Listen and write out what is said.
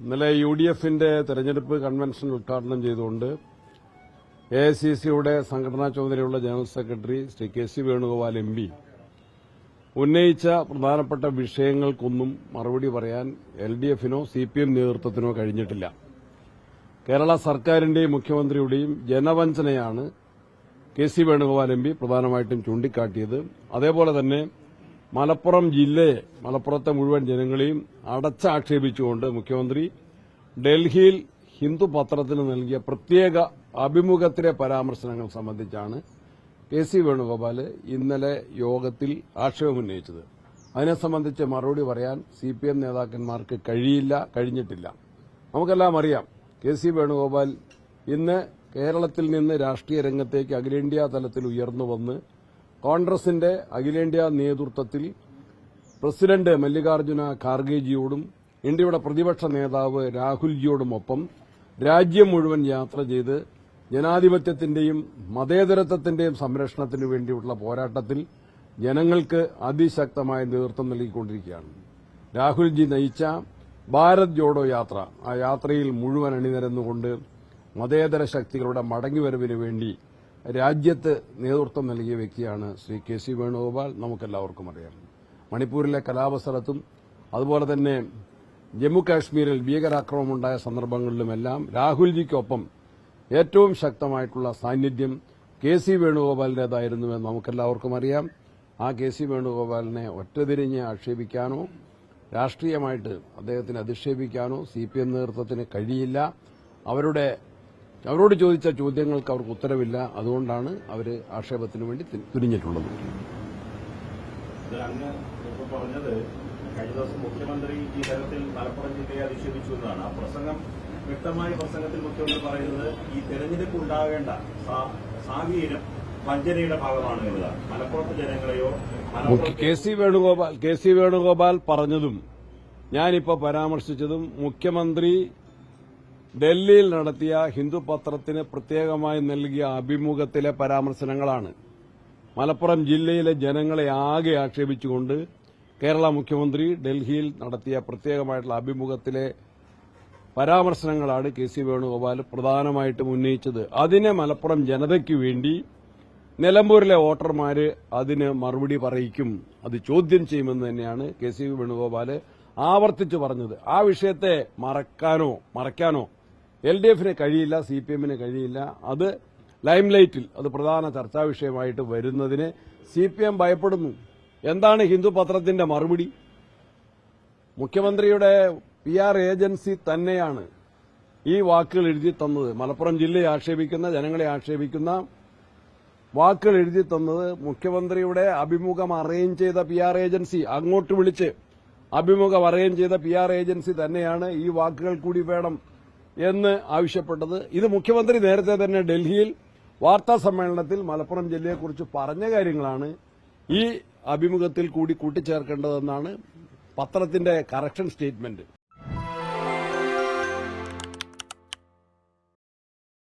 ഇന്നലെ U D എഫിന്റെ തെരഞ്ഞെടുപ്പ് കൺവെൻഷൻ ഉദ്ഘാടനം ചെയ്തുകൊണ്ട് എ ഐ സി സിയുടെ സംഘടനാ ചുമതലയുള്ള general secretary Shri K C Venugopal M P ഉന്നയിച്ച പ്രധാനപ്പെട്ട വിഷയങ്ങൾക്കൊന്നും മറുപടി പറയാൻ എൽ ഡി എഫിനോ സി പി എം നേതൃത്വത്തിനോ കഴിഞ്ഞിട്ടില്ല. കേരള സർക്കാരിന്റെയും മുഖ്യമന്ത്രിയുടെയും ജനവഞ്ചനയാണ് K C Venugopal M P പ്രധാനമായിട്ടും ചൂണ്ടിക്കാട്ടിയത്. അതേപോലെ തന്നെ മലപ്പുറം ജില്ലയെ മലപ്പുറത്തെ മുഴുവൻ ജനങ്ങളെയും അടച്ചാക്ഷേപിച്ചുകൊണ്ട് മുഖ്യമന്ത്രി ഡൽഹിയിൽ ഹിന്ദു പത്രത്തിന് നൽകിയ പ്രത്യേക അഭിമുഖത്തിലെ പരാമർശനങ്ങൾ സംബന്ധിച്ചാണ് കെ സി വേണുഗോപാൽ ഇന്നലെ യോഗത്തിൽ ആക്ഷേപമുന്നയിച്ചത് അതിനെ സംബന്ധിച്ച് മറുപടി പറയാൻ സി പി എം നേതാക്കന്മാർക്ക് കഴിയില്ല കഴിഞ്ഞിട്ടില്ല. നമുക്കെല്ലാം അറിയാം കെ സി വേണുഗോപാൽ ഇന്ന് കേരളത്തിൽ നിന്ന് രാഷ്ട്രീയ രംഗത്തേക്ക് അഖിലേന്ത്യാ തലത്തിൽ ഉയർന്നു വന്ന് കോൺഗ്രസിന്റെ അഖിലേന്ത്യാ നേതൃത്വത്തിൽ പ്രസിഡന്റ് മല്ലികാർജുന ഖാർഗെജിയോടും ഇന്ത്യയുടെ പ്രതിപക്ഷ നേതാവ് രാഹുൽജിയോടുമൊപ്പം രാജ്യം മുഴുവൻ യാത്ര ചെയ്ത് ജനാധിപത്യത്തിന്റെയും മതേതരത്വത്തിന്റെയും സംരക്ഷണത്തിനു വേണ്ടിയുള്ള പോരാട്ടത്തിൽ ജനങ്ങൾക്ക് അതിശക്തമായ നേതൃത്വം നൽകിക്കൊണ്ടിരിക്കുകയാണ്. രാഹുൽജി നയിച്ച ഭാരത് ജോഡോ യാത്ര ആ യാത്രയിൽ മുഴുവൻ അണിനിരന്നുകൊണ്ട് മതേതര ശക്തികളുടെ മടങ്ങിവരവിന് വേണ്ടി രാജ്യത്ത് നേതൃത്വം നൽകിയ വ്യക്തിയാണ് ശ്രീ കെ സി വേണുഗോപാൽ. നമുക്കെല്ലാവർക്കും അറിയാം. മണിപ്പൂരിലെ കലാപസ്ഥലത്തും അതുപോലെ തന്നെ ജമ്മുകാശ്മീരിൽ കാശ്മീരിൽ ഭീകരാക്രമണമുണ്ടായ സന്ദർഭങ്ങളിലുമെല്ലാം രാഹുൽജിക്കൊപ്പം ഏറ്റവും ശക്തമായിട്ടുള്ള സാന്നിധ്യം കെ സി വേണുഗോപാലിന്റേതായിരുന്നുവെന്ന് നമുക്കെല്ലാവർക്കും അറിയാം. ആ കെ സി വേണുഗോപാലിനെ ഒറ്റതിരിഞ്ഞ് ആക്ഷേപിക്കാനോ രാഷ്ട്രീയമായിട്ട് അദ്ദേഹത്തിന് അധിക്ഷേപിക്കാനോ സി പി എം നേതൃത്വത്തിന് കഴിയില്ല. അവരുടെ അവരോട് ചോദിച്ച ചോദ്യങ്ങൾക്ക് അവർക്ക് ഉത്തരവില്ല. അതുകൊണ്ടാണ് അവർ ആക്ഷേപത്തിന് വേണ്ടി തിരിഞ്ഞിട്ടുള്ളത്. തുനിഞ്ഞിട്ടുള്ളത് കഴിഞ്ഞ ദിവസം മുഖ്യമന്ത്രി ഈ തരത്തിൽ മലപ്പുറം ജില്ലയെ അധിക്ഷേപിച്ചു എന്നതാണ് ആ പ്രസംഗം വ്യക്തമായ പ്രസംഗത്തിൽ മുഖ്യമന്ത്രി പറയുന്നത് ഈ തെരഞ്ഞെടുപ്പ് ഉണ്ടാകേണ്ട സാ- സാഹചര്യം വഞ്ചനയുടെ ഭാഗമാണ് എന്നതാണ്. മലപ്പുറത്തെ ജനങ്ങളെയോ മലപ്പുറത്തെ K C Venugopal K C Venugopal പറഞ്ഞതും ഞാനിപ്പോ പരാമർശിച്ചതും മുഖ്യമന്ത്രി ഡൽഹിയിൽ നടത്തിയ ഹിന്ദു പത്രത്തിന് പ്രത്യേകമായി നൽകിയ അഭിമുഖത്തിലെ പരാമർശനങ്ങളാണ്. മലപ്പുറം ജില്ലയിലെ ജനങ്ങളെ ആകെ ആക്ഷേപിച്ചുകൊണ്ട് കേരള മുഖ്യമന്ത്രി ഡൽഹിയിൽ നടത്തിയ പ്രത്യേകമായിട്ടുള്ള അഭിമുഖത്തിലെ പരാമർശനങ്ങളാണ് കെ സി വേണുഗോപാൽ പ്രധാനമായിട്ടും ഉന്നയിച്ചത്. അതിനെ മലപ്പുറം ജനതയ്ക്ക് വേണ്ടി നിലമ്പൂരിലെ വോട്ടർമാര് അതിന് മറുപടി പറയിക്കും. അത് ചോദ്യം ചെയ്യുമെന്ന് തന്നെയാണ് കെ സി വേണുഗോപാൽ ആവർത്തിച്ചു പറഞ്ഞത്. ആ വിഷയത്തെ മറക്കാനോ മറയ്ക്കാനോ എൽ ഡി എഫിന് കഴിയില്ല സി പി എമ്മിന് കഴിയില്ല. അത് ലൈംലൈറ്റിൽ അത് പ്രധാന ചർച്ചാ വിഷയമായിട്ട് വരുന്നതിന് സി പി എം ഭയപ്പെടുന്നു. എന്താണ് ഹിന്ദു പത്രത്തിന്റെ മറുപടി? മുഖ്യമന്ത്രിയുടെ പി ആർ ഏജൻസി തന്നെയാണ് ഈ വാക്കുകൾ എഴുതി തന്നത്. മലപ്പുറം ജില്ലയെ ആക്ഷേപിക്കുന്ന ജനങ്ങളെ ആക്ഷേപിക്കുന്ന വാക്കുകൾ എഴുതി തന്നത് മുഖ്യമന്ത്രിയുടെ അഭിമുഖം അറേഞ്ച് ചെയ്ത പി ആർ ഏജൻസി. അങ്ങോട്ട് വിളിച്ച് അഭിമുഖം അറേഞ്ച് ചെയ്ത പി ആർ ഏജൻസി തന്നെയാണ് ഈ വാക്കുകൾ കൂടി വേണം. എന്ന് ആവശ്യപ്പെട്ടത്. ഇത് മുഖ്യമന്ത്രി നേരത്തെ തന്നെ ഡൽഹിയിൽ വാർത്താ സമ്മേളനത്തിൽ മലപ്പുറം ജില്ലയെക്കുറിച്ച് പറഞ്ഞ കാര്യങ്ങളാണ് ഈ അഭിമുഖത്തിൽ കൂടി കൂട്ടിച്ചേർക്കേണ്ടതെന്നാണ് പത്രത്തിന്റെ കറക്ഷൻ സ്റ്റേറ്റ്മെന്റ്.